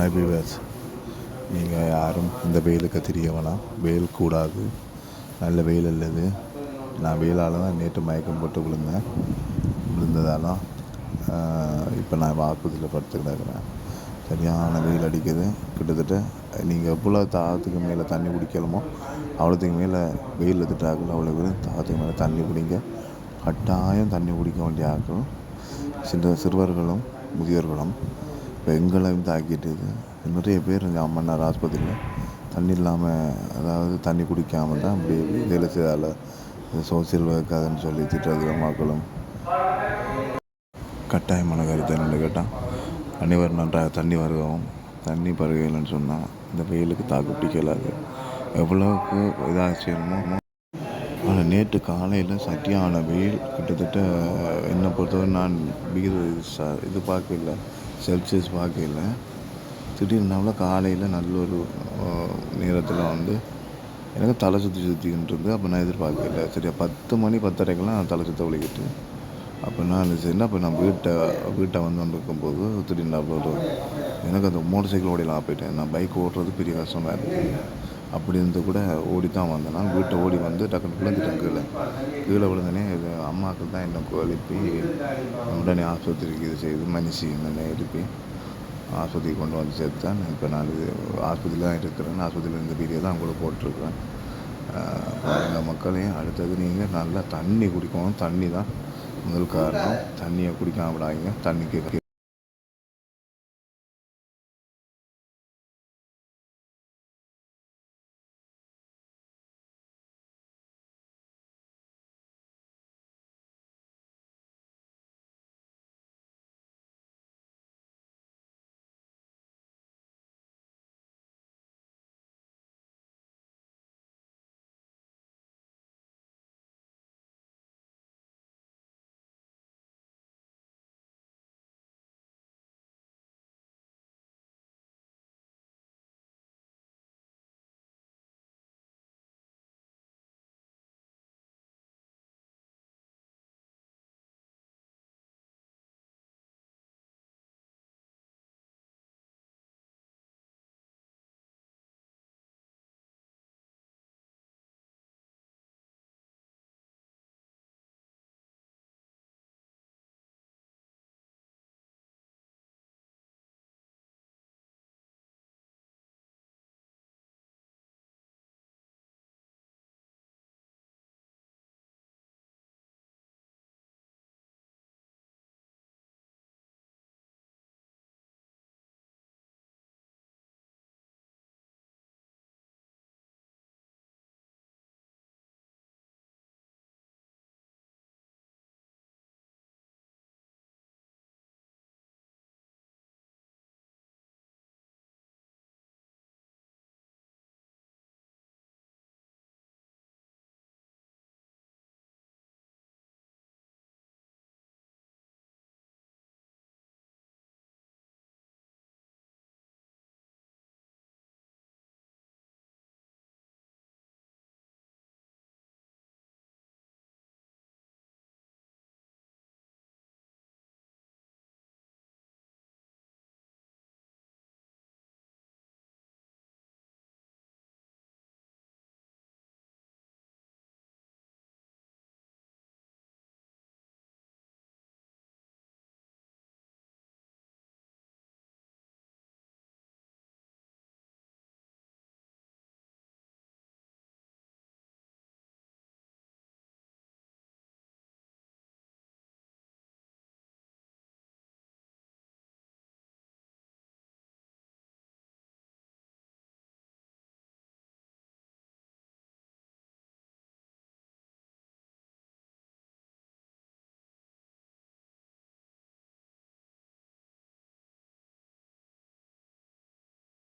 Hi viewers நீங்கள் யாரும் இந்த வெயிலுக்கு தெரிய வேணாம். வெயில் கூடாது. நல்ல வெயில் இல்லது நான் வெயிலால் தான் நேற்று மயக்கம் போட்டு விழுந்தேன். விழுந்ததால இப்போ நான் ஆஸ்பத்திரியில் படுத்து கிடக்குறேன் சரியான வெயில் அடிக்குது. கிட்டத்தட்ட நீங்கள் எவ்வளோ தாகத்துக்கு மேலே தண்ணி குடிக்கணுமோ அவ்வளோத்துக்கு மேலே வெயில் எடுத்துட்டாக்கல அவ்வளோ பேர் தாகத்துக்கு மேலே தண்ணி குடிங்க. கட்டாயம் தண்ணி குடிக்க வேண்டிய ஆட்களும் சிறு சிறுவர்களும் முதியோர்களும் இப்போ எங்களையும் தாக்கிட்டுது நிறைய பேர் இங்கே அம்மன்னார் ஆஸ்பத்திரியில் தண்ணி இல்லாமல் அதாவது தண்ணி குடிக்காமல் தான் அப்படி வேலை செய்தால சோசியல் ஒர்க்காதுன்னு சொல்லி திட்டுறது மக்களும். கட்டாயமான கருத்து என்னென்னு கேட்டால் வர நன்றாக தண்ணி வருகவும் தண்ணி பருகலைன்னு சொன்னால் இந்த வெயிலுக்கு தாக்கு பிடிக்கலாது. எவ்வளோக்கு இதாக செய்யணுமோ ஆனால் நேற்று காலையில் சட்டியான வெயில் கிட்டத்தட்ட என்னை பொறுத்தவரை நான் விகித இது பார்க்கல செல்சியஸ் பார்க்கல திடீர்னாவில் காலையில் நல்ல ஒரு நேரத்தில் வந்து எனக்கு தலை சுற்றி சுற்றிக்கிட்டு இருந்து அப்போ நான் எதிர்பார்க்கல. சரியா பத்து மணி பத்தரைக்கெல்லாம் நான் தலை சுற்ற வலிக்கிட்டு அப்போ நான் சரினா அப்போ நான் வீட்டை வீட்டை வந்து வந்திருக்கும்போது திடீர்னு அப்போ ஒரு எனக்கு அந்த மோட்டர் சைக்கிள் ஓடிலாம் போயிட்டேன் நான் பைக் ஓட்டுறது பெரிய கஷ்டமாக இருந்துச்சு அப்படி இருந்து கூட ஓடி தான் வந்தேன். நான் வீட்டை ஓடி வந்து டக்குனு விழுந்துட்டேன் கீழே. கீழே விழுந்தனே இது அம்மாவுக்கு தான் என்னை எழுப்பி உடனே ஆஸ்பத்திரிக்கு இது செய்து மனுஷி என்னை எழுப்பி ஆஸ்பத்திரிக்கு கொண்டு வந்து சேர்த்தேன். இப்போ நான் இது ஆஸ்பத்திரியில் தான் இருக்கிறேன். ஆஸ்பத்திரியில் இந்த வீடியோ தான் கூட போட்டிருக்கேன் எங்கள் மக்களையும் அடுத்தது நீங்கள் நல்லா தண்ணி குடிக்கணும். தண்ணி தான் முதல் காரணம். தண்ணியை குடிக்காம விடாதீங்க. தண்ணிக்கு